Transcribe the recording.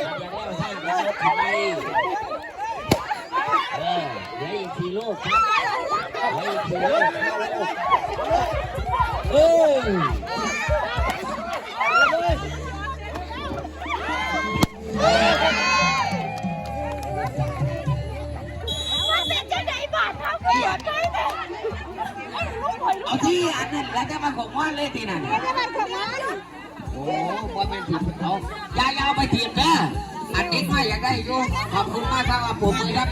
อย่าแล้วให้เหลือลูกไปเออเหลืออีกสี่ลูกครับเหลืออีกสี่ลูกห้าลูกเอ้ยเอาที่อันนั้นแล้วจะมาของว่านเลยทีนั่น อ้ว่แม่นถีบเขายายเอาไปถีบเด้ออันนี้ไม่อยากได้อยู่ขอบคุณมากครับผมมือครับ